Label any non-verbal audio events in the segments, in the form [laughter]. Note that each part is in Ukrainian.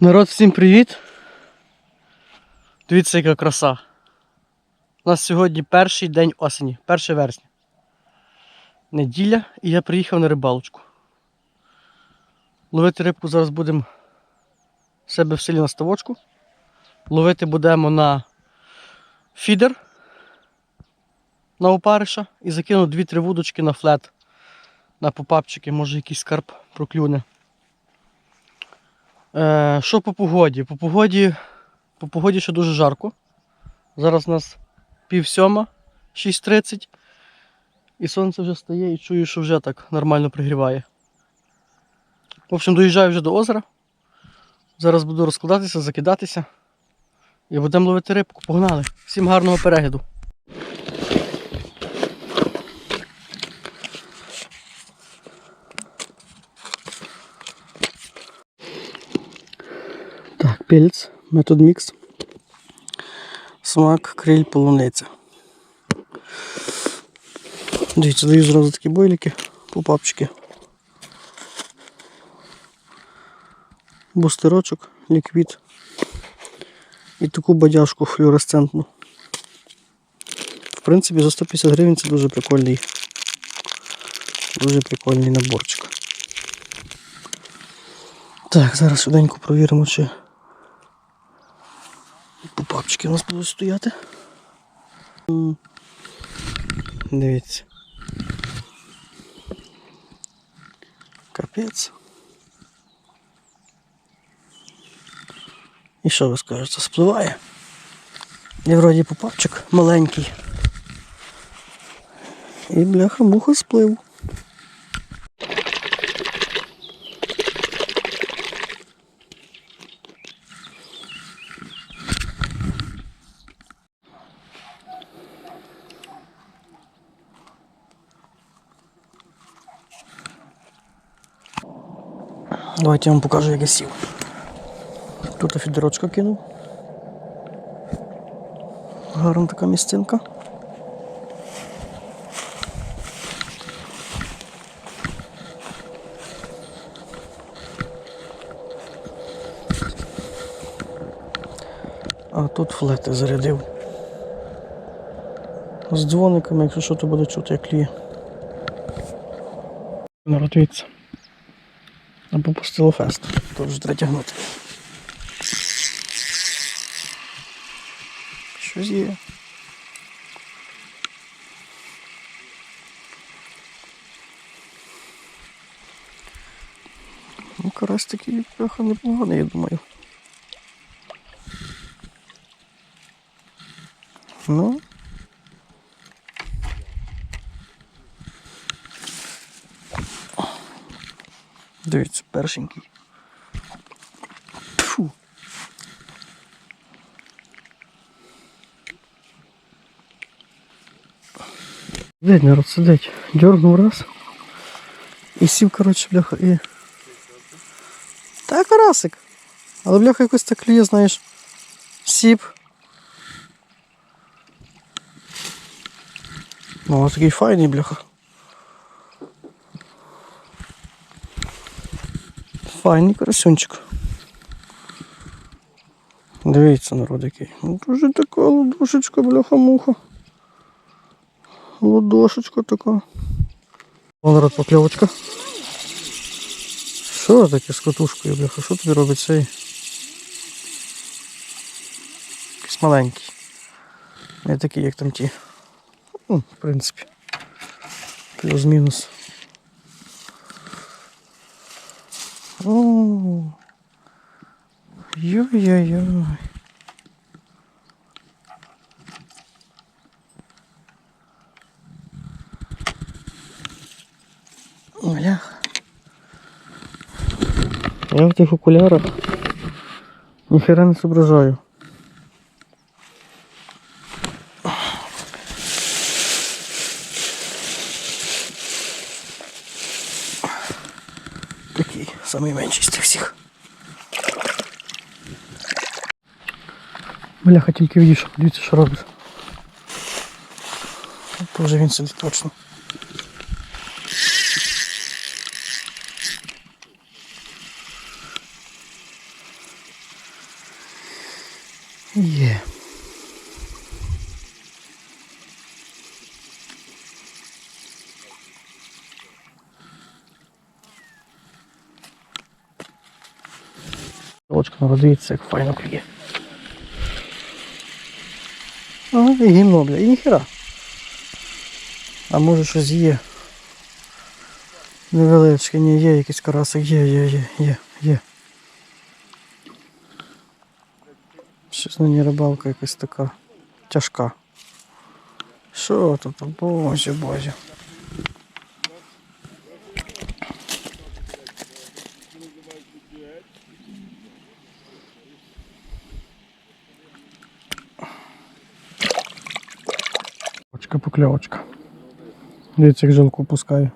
Народ, всім привіт! Дивіться, яка краса. У нас сьогодні перший день осені, 1 вересня. Неділя і я приїхав на рибалочку. Ловити рибку зараз будемо в себе в селі на ставочку. Ловити будемо на фідер на опариша і закину 2-3 вудочки на флет, на попапчики, може якийсь скарб проклюне. Е, що по погоді? По погоді, по погоді ще дуже жарко. Зараз у нас пів сьома, 6.30. І сонце вже стає і чую, що вже так нормально пригріває. В общем, доїжджаю вже до озера. Зараз буду розкладатися, закидатися. І будемо ловити рибку. Погнали! Всім гарного перегляду! Пельц, метод мікс. Смак, криль, полуниця. Дивіться, даю зразу такі бойлики, попапчики. Бустерочок, ліквід. І таку бадяжку флюоресцентну. В принципі, за 150 гривень це дуже прикольний. Дуже прикольний наборчик. Так, зараз швиденько провіримо, чи попапчики у нас будуть стояти. Дивіться. Капець. І що ви скажете, спливає? І вроді попапчик маленький. І бляха-муха сплив. Давайте я вам покажу, як я сів. Тут я фідерочка кинув. Гарна така місцинка. А тут флети зарядив. З дзвониками, якщо що, то буде чути, як кліє. Народ, дивіться. Або по стилофест. Тут вже треба тягнути. Щось є. Ну, карась такий пляха непоганий, я думаю. Ну. Дивіться, першенький. Фу. Сидить, народ, сидить. Дергнув раз. І сів, коротше, бляха, і. Та карасик. Але бляха якось так кліє, знаєш. Сіп. Ну, такий файний, бляха. Файний карасюнчик. Дивіться, народ який. Ну, Дуже така ладошечка, бляха-муха. Ладошечка така. О, народ покльовочка. Що таке з котушкою, бляха? Що тобі робить цей? Якийсь маленький. Не такий, як там ті. Ну, в принципі. Плюс-мінус. О. Йой-йой-йой. Бляха. Я в тих окулярах ніхера не соображаю. Такий, самий менший з тих всіх. Бляха, тільки відійшов, дивіться, що робить. Він сидить точно. Є. Очка народиться, як файно клює. Ага, і гімно, бля, і ніхера. А може щось є. Невеличке, ні, є якийсь карасик, є, є, є, є, є. Щось нині рибалка якась така тяжка. Що тут? Боже, боже. Очка покльовочка. Дивіться, як жилку пускає.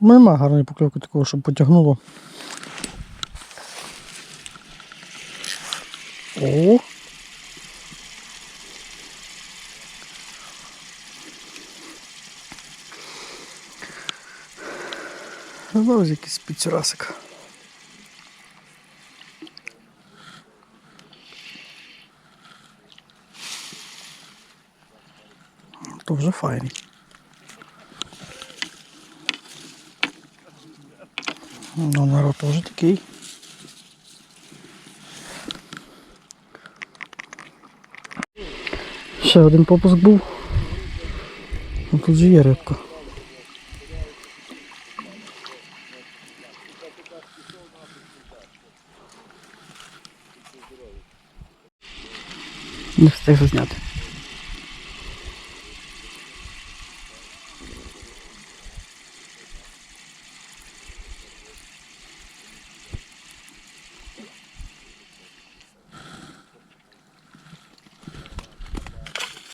Нема гарної покльовки такого, щоб потягнуло. О! Ось якийсь підсюрасик. Вже файний. Ну, народ теж такий. Ще один попуск був. Ну, тут же є рибка. Не встиг зняти.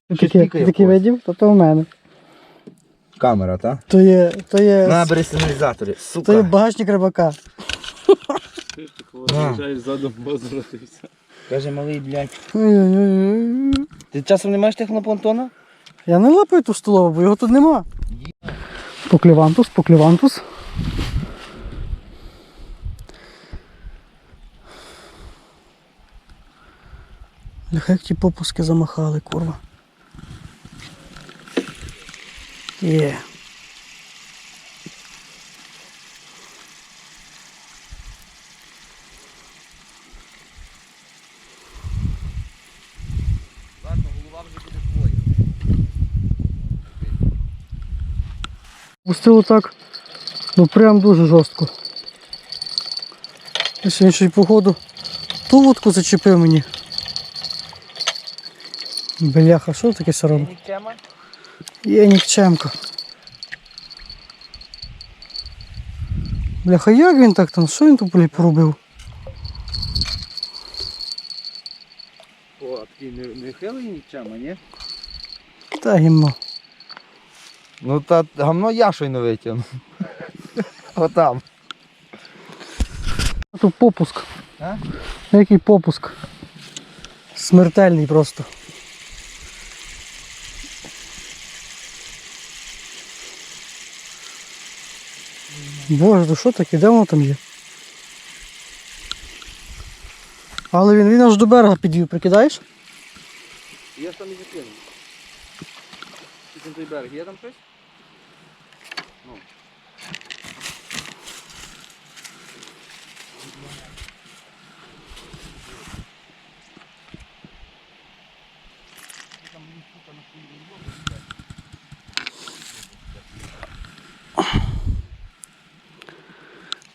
Когось. видів, то то в мене. Камера, та? То є, то є, На, бери сигналізатори. то є багажник рибака. Каже, малий, блядь. Ти часом не маєш технопланктона? Я не лапаю ту столову, бо його тут нема. Поклівантус, поклівантус. Нехай як ті попуски замахали, курва. Є. Ладно, голова вже буде твоя. Пустило так, ну прям дуже жорстко. Я сьогодні ще й походу ту вудку зачепив мені. Бляха, що таке сором? Є нікчемка. Бляха, як він так там? Що він тут поробив? О, а такий не, не хилий нікчема, ні? Та гімно. Ну та гамно я щойно витягнув. [laughs] Отам. Тут попуск. А? Який попуск? Смертельний просто. Боже, то що таке? Де воно там є? Але він, він аж до берега підвів, прикидаєш? Я ж там і закинув. Чи там той берег, є там щось?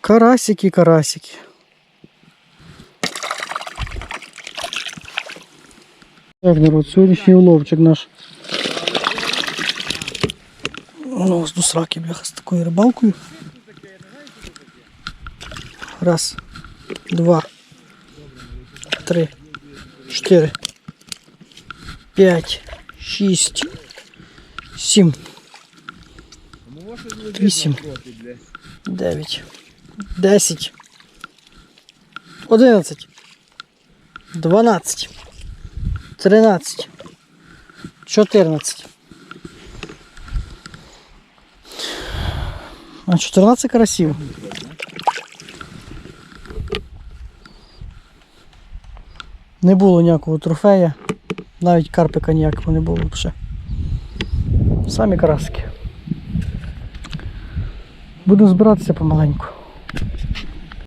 Карасики, карасики. Так, народ, сьогоднішній уловчик наш. Ну, ось до сраки, бляха, з такою рибалкою. Раз, два, три, чотири, п'ять, шість, сім, вісім, дев'ять, Десять, одинадцять, дванадцять, тринадцять, чотирнадцять. А 14 карасів. Не було ніякого трофея, навіть карпика ніякого не було взагалі. Самі краски. Будемо збиратися помаленьку.